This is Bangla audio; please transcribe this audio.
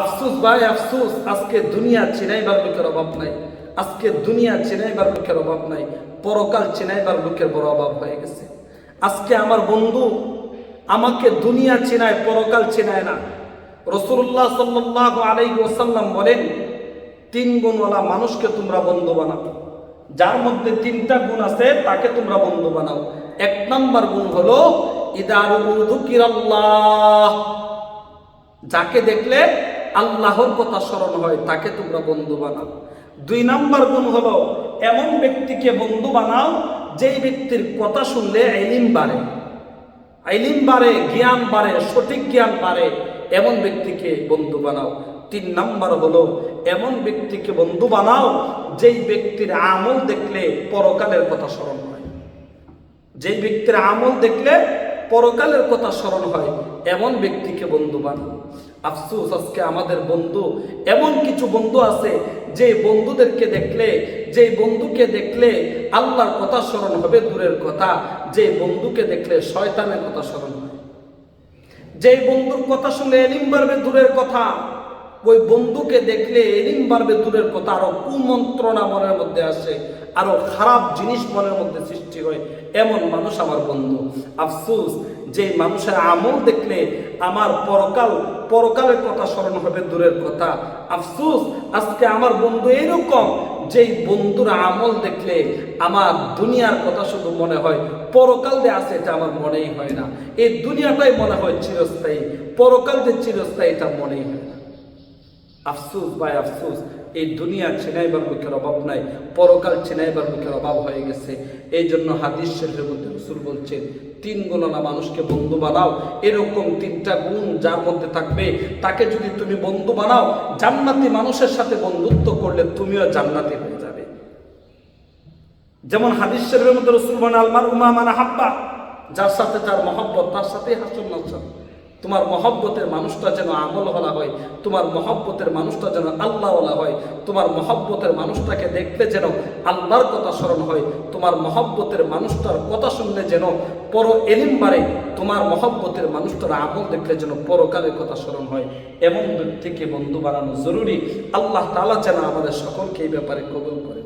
আফসুস ভাই, আফসুস। আজকে দুনিয়া চিনাইবার লোকের অভাব নাই। আজকে দুনিয়া চিনাইবার লোকের অভাব নাই। পরকাল চিনাইবার লোকের বড় অভাব হয়ে গেছে। আজকে আমার বন্ধু আমাকে দুনিয়া চেনায়, পরকাল চেনায় না। রসুল্লাহ সাল্লাহ আলাই ওসাল্লাম বলেন, তিন গুণওয়ালা মানুষকে তোমরা বন্ধু বানাও। যার মধ্যে তিনটা গুণ আছে, তাকে তোমরা বন্ধু বানাও। এক নম্বর গুণ হলো ইদারুল্লাহ যাকে দেখলে আল্লাহর কথা স্মরণ হয়, তাকে তোমরা বন্ধু বানাও। দুই নাম্বার গুণ হলো, এমন ব্যক্তিকে বন্ধু বানাও, যেই ব্যক্তির কথা শুনলে এলিম বাড়ে। আইলিম বাড়ে, জ্ঞান বাড়ে, সঠিক জ্ঞান বাড়ে, এমন ব্যক্তিকে বন্ধু বানাও। তিন নাম্বার হলো, এমন ব্যক্তিকে বন্ধু বানাও, যেই ব্যক্তির আমল দেখলে পরকালের কথা স্মরণ হয়। যেই ব্যক্তির আমল দেখলে পরকালের কথা স্মরণ হয়, এমন ব্যক্তিকে বন্ধু বানাও। আফসোস, আজকে আমাদের বন্ধু, এমন কিছু বন্ধু আছে, যে বন্ধুদেরকে দেখলে, যে বন্ধুকে দেখলে আল্লাহর কথা স্মরণ হবে দূরের কথা, যে বন্ধুকে দেখলে শয়তানের কথা স্মরণ হবে। যে বন্ধুর কথা শুনে এলিম বাড়বে দূরের কথা। ওই বন্ধুকে দেখলে এলিম বাড়বে দূরের কথা, আরও কুমন্ত্রণা মনের মধ্যে আসে, আরও খারাপ জিনিস মনের মধ্যে সৃষ্টি হয়। এমন মানুষ আমার বন্ধু। আফসুস যে মানুষের আমল দেখলে আমার পরকাল, পরকালের কথা স্মরণ হবে দূরের কথা। আফসুস, আজকে আমার বন্ধু এরকম, যেই বন্ধুর আমল দেখলে আমার দুনিয়ার কথা শুধু মনে হয়, পরকাল যে আছে এটা আমার মনেই হয় না। এই দুনিয়াটাই মনে হয় চিরস্থায়ী, পরকাল যে চিরস্থায়ী এটা মনেই হয় না। আফসুস ভাই, আফসুস। এই দুনিয়া চেনাইবার মুখের অভাব নাই, পরকাল চেনাইবার মুখের অভাব হয়ে গেছে। এই জন্য হাদিস শরীফের মধ্যে রসুল বলছেন, তিন গুণনা মানুষকে বন্ধু বানাও, এরকম তিনটা গুণ যার মধ্যে থাকবে, তাকে যদি তুমি বন্ধু বানাও, জান্নাতি মানুষের সাথে বন্ধুত্ব করলে তুমিও জান্নাতি হয়ে যাবে। যেমন হাদিস শরীফের মধ্যে রসুল মানে আলমার উমা মানে হাব্বা যার সাথে তার মহব্বত, তার সাথেই হাসন, নাচন। তোমার মহব্বতের মানুষটা যেন আমলওয়ালা হয়, তোমার মহব্বতের মানুষটা যেন আল্লাহওয়ালা হয়, তোমার মহব্বতের মানুষটাকে দেখলে যেন আল্লাহর কথা স্মরণ হয়, তোমার মহব্বতের মানুষটার কথা শুনলে যেন পর এলিম বাড়ে, তোমার মহব্বতের মানুষটার আমল দেখলে যেন পরকালের কথা স্মরণ হয়। এমন ব্যক্তিকে বন্ধু বানানো জরুরি। আল্লাহ তালা যেন আমাদের সকলকে এই ব্যাপারে কবল করে